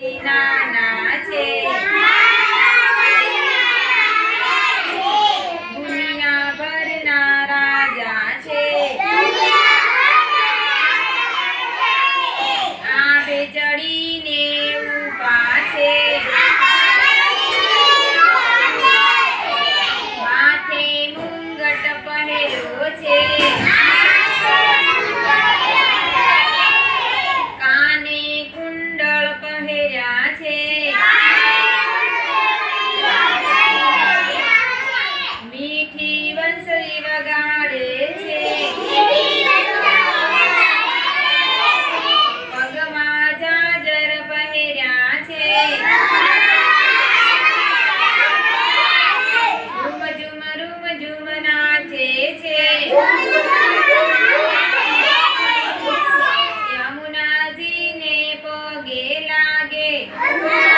નાના છે. દુનિયાભરના રાજા છે. આંબે ચડીને પહેર્યા છે. Hooray!